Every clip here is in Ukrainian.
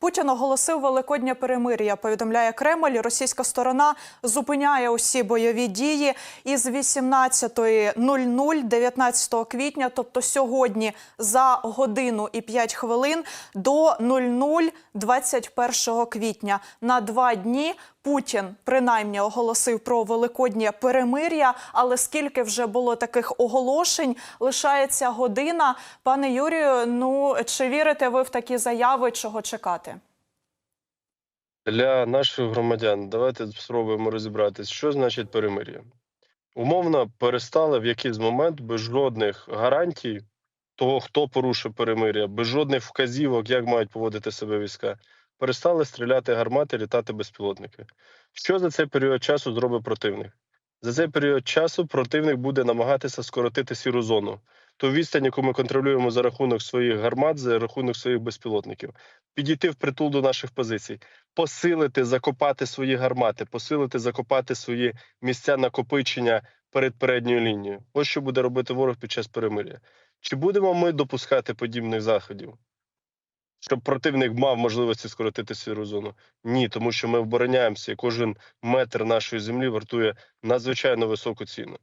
Путін оголосив великоднє перемир'я. Повідомляє Кремль. Російська сторона зупиняє усі бойові дії із 18.00 19 квітня, тобто сьогодні, за годину і 5 хвилин до 00 21 квітня. На два дні Путін принаймні оголосив про великоднє перемир'я. Але скільки вже було таких оголошень, лишається година. Пане Юрію, ну чи вірите ви в такі заяви? Чого чекати? Для наших громадян давайте спробуємо розібратись, що значить перемир'я. Умовно перестали в якийсь момент без жодних гарантій того, хто порушив перемир'я, без жодних вказівок, як мають поводити себе війська, перестали стріляти гармати, літати безпілотники. Що за цей період часу зробить противник? За цей період часу противник буде намагатися скоротити сіру зону, ту відстань, яку ми контролюємо за рахунок своїх гармат, за рахунок своїх безпілотників, підійти в притул до наших позицій посилити, закопати свої гармати, посилити, закопати свої місця накопичення перед передньою лінією. Ось що буде робити ворог під час перемир'я. Чи будемо ми допускати подібних заходів, щоб противник мав можливості скоротити сіру зону? Ні, тому що ми обороняємося, і кожен метр нашої землі вартує надзвичайно високу ціну.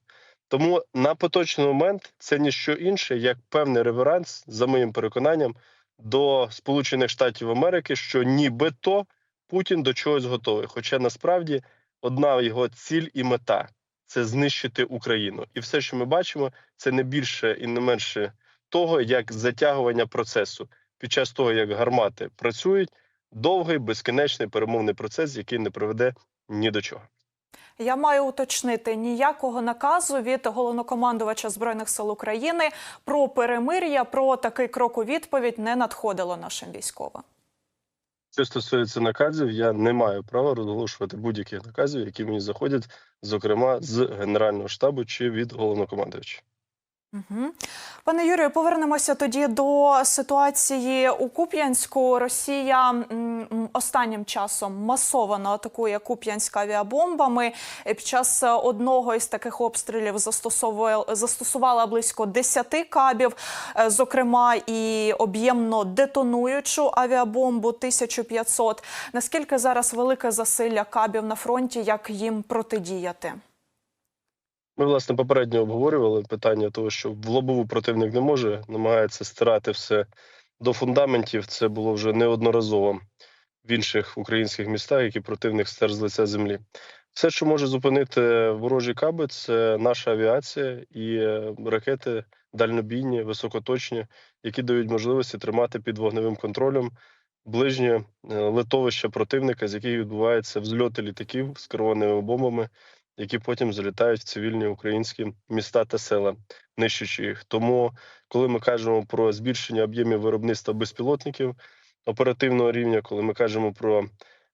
Тому на поточний момент це ніщо інше, як певний реверанс, за моїм переконанням, до Сполучених Штатів Америки, що нібито Путін до чогось готовий. Хоча насправді одна його ціль і мета це знищити Україну. І все, що ми бачимо, це не більше і не менше того, як затягування процесу під час того, як гармати працюють, довгий безкінечний перемовний процес, який не приведе ні до чого. Я маю уточнити ніякого наказу від головнокомандувача збройних сил України про перемир'я, про такий крок у відповідь не надходило нашим військовим. Що стосується наказів, я не маю права розголошувати будь-яких наказів, які мені заходять, зокрема з Генерального штабу чи від головнокомандувача. Пане Юрію, повернемося тоді до ситуації у Куп'янську. Росія останнім часом масово атакує Куп'янськ авіабомбами. Під час одного із таких обстрілів застосувала близько 10 кабів, е, зокрема і об'ємно детонуючу авіабомбу 1500. Наскільки зараз велике засилля кабів на фронті, як їм протидіяти? Ми, власне, попередньо обговорювали питання того, що в лобову противник не може, намагається стирати все до фундаментів. Це було вже неодноразово в інших українських містах, які противник стер з лиця землі. Все, що може зупинити ворожі каби, це наша авіація і е, ракети дальнобійні, високоточні, які дають можливості тримати під вогневим контролем ближнє е, литовище противника, з яких відбуваються взльоти літаків з керованими бомбами які потім залітають в цивільні українські міста та села, нищучи їх. Тому, коли ми кажемо про збільшення об'ємів виробництва безпілотників оперативного рівня, коли ми кажемо про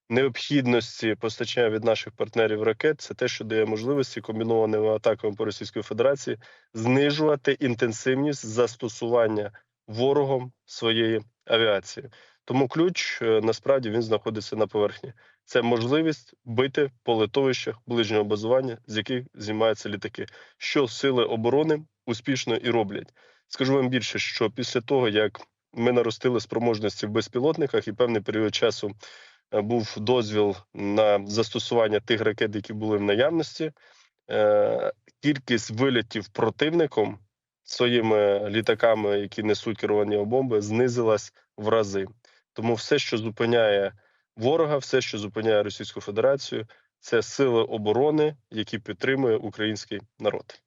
необхідності постачання від наших партнерів ракет, це те, що дає можливості комбінованими атаками по Російської Федерації знижувати інтенсивність застосування ворогом своєї авіації. Тому ключ е, насправді він знаходиться на поверхні. Це можливість бити по литовищах ближнього базування, з яких знімаються літаки, що сили оборони успішно і роблять. Скажу вам більше, що після того як ми наростили спроможності в безпілотниках, і певний період часу е, був дозвіл на застосування тих ракет, які були в наявності, е, кількість вилітів противником своїми літаками, які несуть керовані бомби, знизилась в рази. Тому все, що зупиняє ворога, все, що зупиняє Російську Федерацію, це сили оборони, які підтримує український народ.